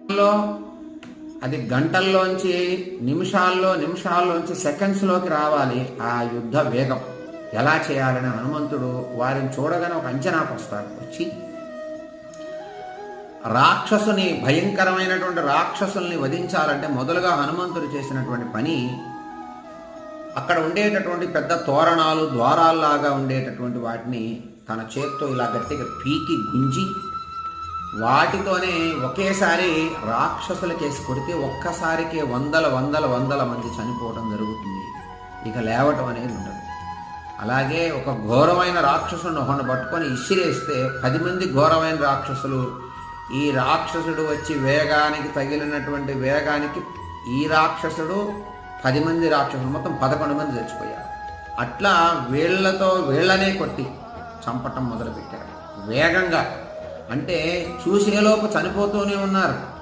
లో అది గంటల్లోంచి నిమిషాల్లో నిమిషాల్లోంచి సెకండ్స్లోకి రావాలి ఆ యుద్ధ వేగం. ఎలా చేయాలని హనుమంతుడు వారిని చూడగానే ఒక అంచనాకు వస్తాడు. వచ్చి రాక్షసుని భయంకరమైనటువంటి రాక్షసుల్ని వధించాలంటే మొదలుగా హనుమంతుడు చేసినటువంటి పని అక్కడ ఉండేటటువంటి పెద్ద తోరణాలు ద్వారాల్లాగా ఉండేటటువంటి వాటిని తన చేత్తో ఇలా గట్టిగా పీకి గుంజి వాటితోనే ఒకేసారి రాక్షసుల కేసి కొడితే ఒక్కసారికి వందల వందల వందల మంది చనిపోవడం జరుగుతుంది. ఇక లేవటం అనేది ఉండదు. అలాగే ఒక ఘోరమైన రాక్షసుని ఒకటి పట్టుకొని ఇసిరేస్తే పది మంది ఘోరమైన రాక్షసులు ఈ రాక్షసుడు వచ్చి వేగానికి తగిలినటువంటి వేగానికి ఈ రాక్షసుడు పది మంది రాక్షసులు మొత్తం పదకొండు మంది చచ్చిపోయారు. అట్లా వీళ్ళతో వీళ్ళనే కొట్టి చంపటం మొదలుపెట్టారు. వేగంగా అంటే చూసేలోపు చనిపోతూనే ఉన్నారు.